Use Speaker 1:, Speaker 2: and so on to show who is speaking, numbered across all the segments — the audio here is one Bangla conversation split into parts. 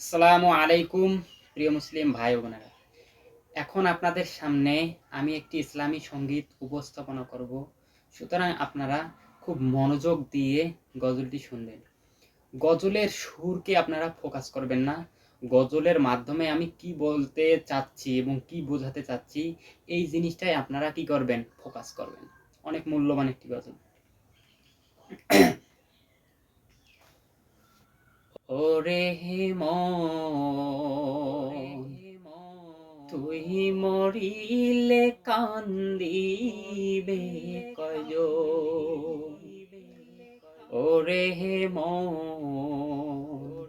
Speaker 1: আসসালামু আলাইকুম, প্রিয় মুসলিম ভাই বোনেরা। এখন আপনাদের সামনে আমি একটি ইসলামী সংগীত উপস্থাপনা করব। সুতরাং আপনারা খুব মনোযোগ দিয়ে গজলটি শুনবেন। গজলের সুরকে আপনারা ফোকাস করবেন না। গজলের মাধ্যমে আমি কি বলতে চাচ্ছি এবং কি বোঝাতে চাচ্ছি, এই জিনিসটাই আপনারা কি করবেন? ফোকাস করবেন। অনেক মূল্যবান একটি গজল। ওরে মন তুই মরিলে কান্দিবে কয় ওরে মন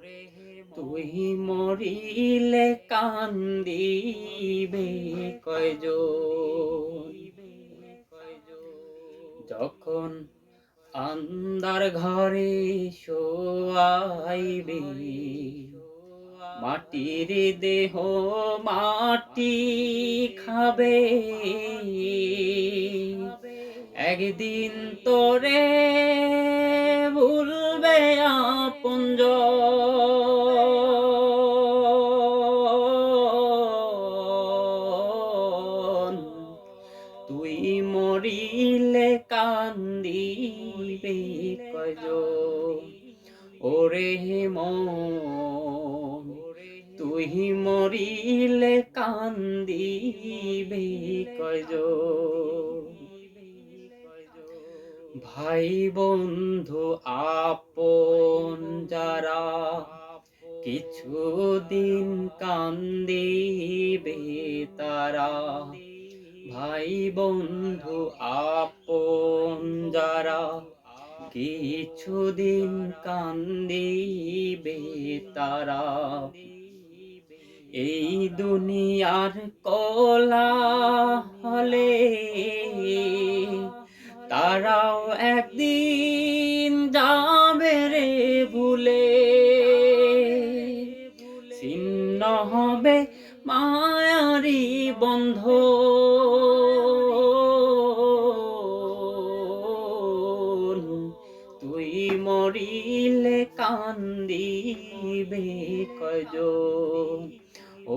Speaker 1: তুই মরিলে কান্দিবে কয় যখন আন্দার ঘরে শোয়াইবে। মাটির দেহ মাটি খাবে। একদিন তোরে ভুলবে আপনজ মরিলে কান্দিবে কজ ওরে মন, তুই মরিলে কান্দিবে কজ ভাই বন্ধু, আপন যারা কিছুদিন কান্দিবে তারা ভাই বন্ধু, আপন যারা কিছুদিন কান্দিবে তারা। এই দুনিয়ার কলা হলে তারাও একদিন যাবে রে ভুলে। হবে মায়ারি বন্ধ। তুই মরিলে কান্দিবে কজ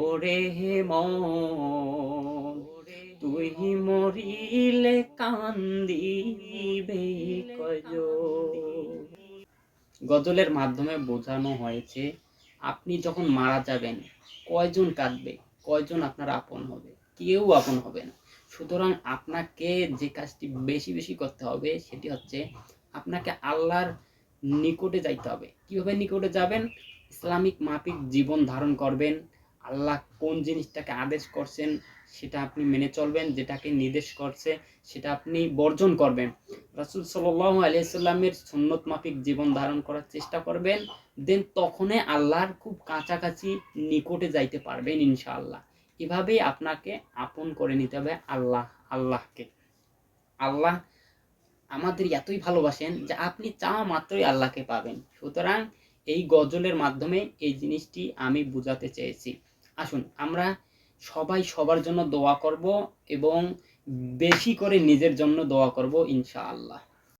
Speaker 1: ওরে মন, তুই মরিলে কান্দিবে কজ গজলের মাধ্যমে বোঝানো হয়েছে আপনি যখন মারা যাবেন, কয়জন কাঁদবে? কয়জন আপনার আপন হবে? কেউ আপন হবে না। সুতরাং আপনাকে যে কাজটি বেশি বেশি করতে হবে সেটি হচ্ছে আপনাকে আল্লাহর নিকটে যাইতে হবে। কীভাবে নিকটে যাবেন? ইসলামিক মাফিক জীবন ধারণ করবেন। আল্লাহ কোন জিনিসটাকে আদেশ করছেন সেটা আপনি মেনে চলবেন, যেটাকে নির্দেশ করছে, সেটা আপনি বর্জন করবেন। রাসুল সাল্লাহ আলিয়াল্লামের সুন্নত মাফিক জীবন ধারণ করার চেষ্টা করবেন, দেন তখনই আল্লাহর খুব কাছাকাছি নিকটে যাইতে পারবেন ইনশাআল্লাহ। এভাবেই আপনাকে আপন করে নিতে হবে আল্লাহ, আল্লাহকে। আল্লাহ আমাদের এতই ভালোবাসেন যে আপনি চাওয়া মাত্রই আল্লাহকে পাবেন। সুতরাং এই গজলের মাধ্যমে এই জিনিসটি আমি বুঝাতে চেয়েছি। আসুন, আমরা সবাই সবার জন্য দোয়া করব এবং বেশি করে নিজের জন্য দোয়া করব ইনশাআল্লাহ।